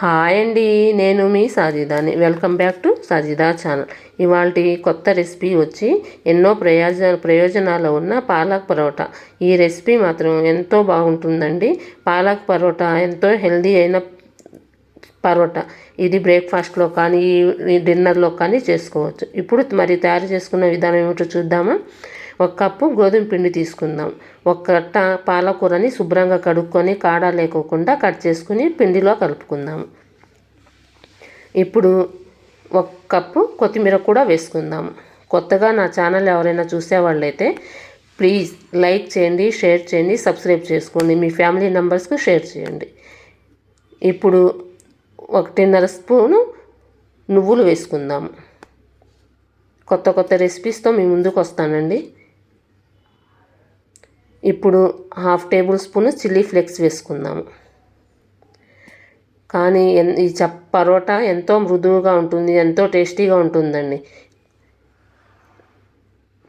Hi అండి నేను మీ సాజిదాని welcome back to Sajida channel ఇవాళ కొత్త రెసిపీ వచ్చి ఎన్నో ప్రయోజన ప్రయోజనాలు ఉన్న పాలక్ పరోటా. ఈ రెసిపీ మాత్రం ఎంతో బాగుంటుందండి. పాలక్ పరోటా ఎంతో హెల్దీ అయిన పరోటా. ఇది బ్రేక్ఫాస్ట్లో కానీ డిన్నర్లో కానీ చేసుకోవచ్చు. ఇప్పుడు మరి తయారు చేసుకున్న విధానం ఏమిటో చూద్దామా? ఒక కప్పు గోధుమ పిండి తీసుకుందాం. ఒక కట్ట పాలకూరని శుభ్రంగా కడుక్కొని కాడా లేకోకుండా కట్ చేసుకుని పిండిలో కలుపుకుందాం. ఇప్పుడు ఒక కప్పు కొత్తిమీర కూడా వేసుకుందాం. కొత్తగా నా ఛానల్ ఎవరైనా చూసేవాళ్ళైతే ప్లీజ్ లైక్ చేయండి షేర్ చేయండి సబ్స్క్రైబ్ చేసుకోండి. మీ ఫ్యామిలీ మెంబర్స్కి షేర్ చేయండి. ఇప్పుడు ఒకటిన్నర స్పూను నువ్వులు వేసుకుందాము కొత్త కొత్త రెసిపీస్తో మీ ముందుకు వస్తానండి. ఇప్పుడు half tablespoon chilli flakes వేసుకుందాము. కానీ ఈ చప్ పరోటా ఎంతో మృదువుగా ఉంటుంది ఎంతో టేస్టీగా ఉంటుందండి.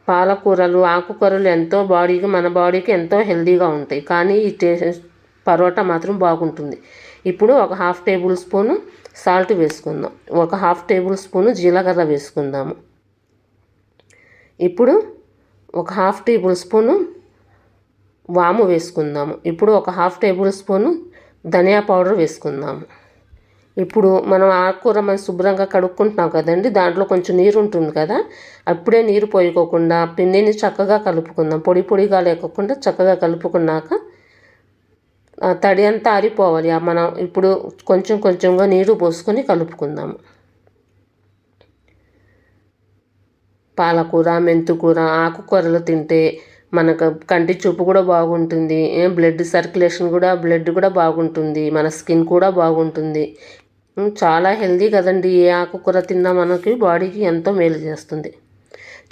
పాలకూరలు ఆకుకూరలు ఎంతో బాడీకి మన బాడీకి ఎంతో హెల్దీగా ఉంటాయి. కానీ ఈ టే పరోటా మాత్రం బాగుంటుంది. ఇప్పుడు ఒక హాఫ్ టేబుల్ స్పూను సాల్ట్ వేసుకుందాం. ఒక హాఫ్ టేబుల్ స్పూను జీలకర్ర వేసుకుందాము. ఇప్పుడు ఒక హాఫ్ టేబుల్ స్పూను వాము వేసుకుందాము. ఇప్పుడు ఒక హాఫ్ టేబుల్ స్పూను ధనియా పౌడర్ వేసుకుందాము. ఇప్పుడు మనం ఆకుకూర మనం శుభ్రంగా కడుక్కుంటున్నాం కదండి దాంట్లో కొంచెం నీరు ఉంటుంది కదా అప్పుడే నీరు పోయికోకుండా పిండిని చక్కగా కలుపుకుందాం. పొడి పొడిగా లేకోకుండా చక్కగా కలుపుకున్నాక తడి అంతా ఆరిపోవాలి. మనం ఇప్పుడు కొంచెం కొంచెంగా నీరు పోసుకొని కలుపుకుందాము. పాలకూర మెంతుకూర ఆకుకూరలు తింటే మనకు కంటి చూపు కూడా బాగుంటుంది. బ్లడ్ సర్క్యులేషన్ కూడా బ్లడ్ కూడా బాగుంటుంది. మన స్కిన్ కూడా బాగుంటుంది. చాలా హెల్దీ కదండి. ఏ ఆకుకూర తిన్నా మనకి బాడీకి ఎంతో మేలు చేస్తుంది.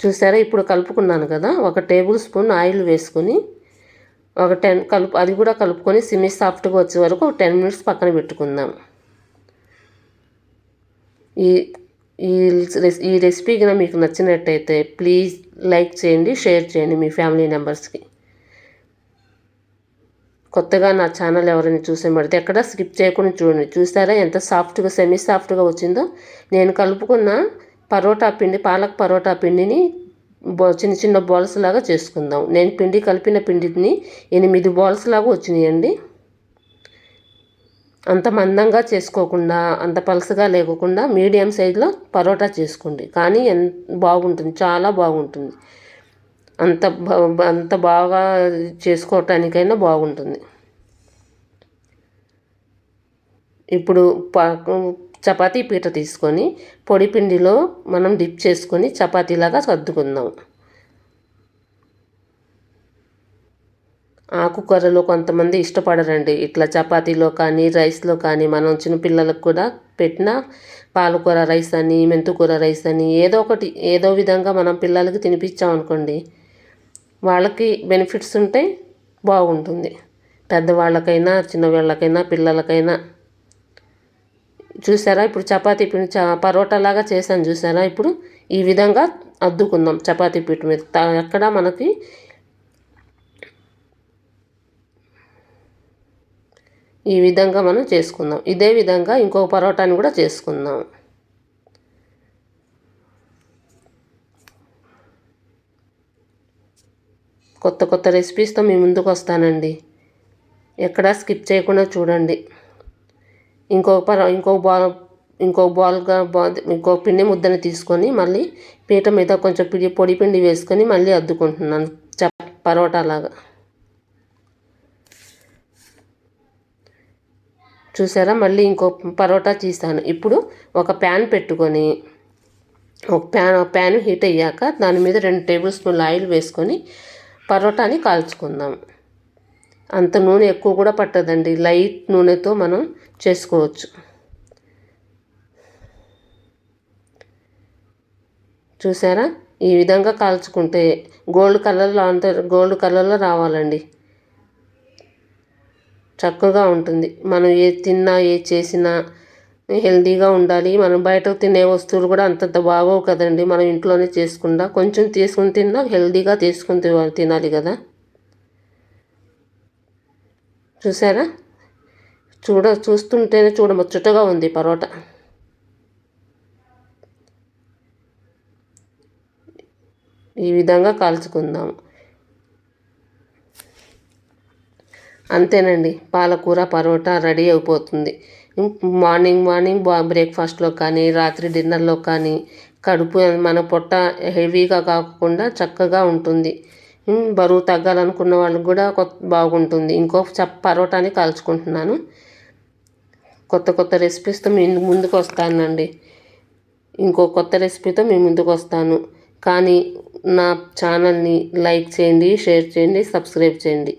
చూసారా? ఇప్పుడు కలుపుకున్నాను కదా. ఒక టేబుల్ స్పూన్ ఆయిల్ వేసుకొని ఒక టెన్ కలుపు అది కూడా కలుపుకొని సిమి సాఫ్ట్గా వచ్చే వరకు ఒక టెన్ మినిట్స్ పక్కన పెట్టుకుందాం. ఈ ఈ ఈ రెసిపీ కనుక మీకు నచ్చినట్టయితే ప్లీజ్ లైక్ చేయండి షేర్ చేయండి మీ ఫ్యామిలీ మెంబర్స్కి. కొత్తగా నా ఛానల్ ఎవరైనా చూసే పడితే ఎక్కడ స్కిప్ చేయకుండా చూడండి. చూసారా ఎంత సాఫ్ట్గా సెమీ సాఫ్ట్గా వచ్చిందో? నేను కలుపుకున్న పరోటా పిండి పాలక్ పరోటా పిండిని చిన్న చిన్న బాల్స్ లాగా చేసుకుందాం. నేను పిండి కలిపిన పిండిని ఎనిమిది బాల్స్ లాగా వచ్చినాయండి. అంత మందంగా చేసుకోకుండా అంత పలసగా లేకుండా మీడియం సైజులో పరోటా చేసుకోండి. కానీ ఎంత బాగుంటుంది. చాలా బాగుంటుంది. అంత అంత బాగా చేసుకోవటానికైనా బాగుంటుంది. ఇప్పుడు చపాతీ పీట తీసుకొని పొడి పిండిలో మనం డిప్ చేసుకొని చపాతీలాగా సర్దుకుందాం. ఆకుకూరలు కొంతమంది ఇష్టపడరండి. ఇట్లా చపాతీలో కానీ రైస్లో కానీ మనం చిన్నపిల్లలకు కూడా పెట్టిన పాలకూర రైస్ అని మెంతుకూర రైస్ అని ఏదో ఒకటి ఏదో విధంగా మనం పిల్లలకి తినిపించామనుకోండి వాళ్ళకి బెనిఫిట్స్ ఉంటే బాగుంటుంది. పెద్దవాళ్ళకైనా చిన్నవాళ్ళకైనా పిల్లలకైనా. చూసారా? ఇప్పుడు చపాతీ పిండి చ పరోటాలాగా చేశాను చూసారా? ఇప్పుడు ఈ విధంగా అద్దుకుందాం చపాతీ పీట మీద. ఎక్కడ మనకి ఈ విధంగా మనం చేసుకుందాం. ఇదే విధంగా ఇంకో పరోటాని కూడా చేసుకుందాం. కొత్త కొత్త రెసిపీస్తో మీ ముందుకు వస్తానండి. ఎక్కడా స్కిప్ చేయకుండా చూడండి. ఇంకో పర ఇంకో బాల్ ఇంకో బాల్గా ఇంకో పిండి ముద్దని తీసుకొని మళ్ళీ పీట మీద కొంచెం పిడి పొడి పిండి వేసుకొని మళ్ళీ అద్దుకుంటున్నాను. చప్ పరోటా లాగా. చూసారా? మళ్ళీ ఇంకో పరోటా తీస్తాను ఇప్పుడు ఒక ప్యాన్ పెట్టుకొని ఒక ప్యాన్ ప్యాన్ హీట్ అయ్యాక దాని మీద రెండు టేబుల్ స్పూన్లు ఆయిల్ వేసుకొని పరోటాని కాల్చుకుందాం. అంత నూనె ఎక్కువ కూడా పట్టదండి. లైట్ నూనెతో మనం చేసుకోవచ్చు. చూసారా? ఈ విధంగా కాల్చుకుంటే గోల్డ్ కలర్లో అంత గోల్డ్ కలర్లో రావాలండి. చక్కగా ఉంటుంది. మనం ఏ తిన్నా ఏ చేసినా హెల్దీగా ఉండాలి. మనం బయట తినే వస్తువులు కూడా అంతంత బాగోవు కదండి. మనం ఇంట్లోనే చేసుకుండా కొంచెం తీసుకుని తిన్నా హెల్తీగా తీసుకుని తినాలి కదా. చూసారా? చూడ చూస్తుంటేనే చూడముచ్చటగా ఉంది పరోటా. ఈ విధంగా కాల్చుకుందాము. అంతేనండి. పాలకూర పరోటా రెడీ అయిపోతుంది. మార్నింగ్ మార్నింగ్ బ్రేక్ఫాస్ట్లో కానీ రాత్రి డిన్నర్లో కానీ కడుపు మన పొట్ట హెవీగా కాకుండా చక్కగా ఉంటుంది. బరువు తగ్గాలనుకున్న వాళ్ళకి కూడా కొత్త బాగుంటుంది. ఇంకో చప్ పరోటాని కాల్చుకుంటున్నాను. కొత్త కొత్త రెసిపీస్తో మీ ముందుకు వస్తానండి ఇంకో కొత్త రెసిపీతో మీ ముందుకు వస్తాను కానీ నా ఛానల్ని లైక్ చేయండి షేర్ చేయండి సబ్స్క్రైబ్ చేయండి.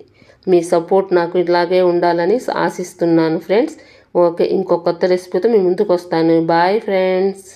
మీ సపోర్ట్ నాకు ఇలాగే ఉండాలని ఆశిస్తున్నాను ఫ్రెండ్స్. ఓకే ఇంకో కొత్త రెసిపీతో మీ ముందుకు వస్తాను బాయ్ ఫ్రెండ్స్.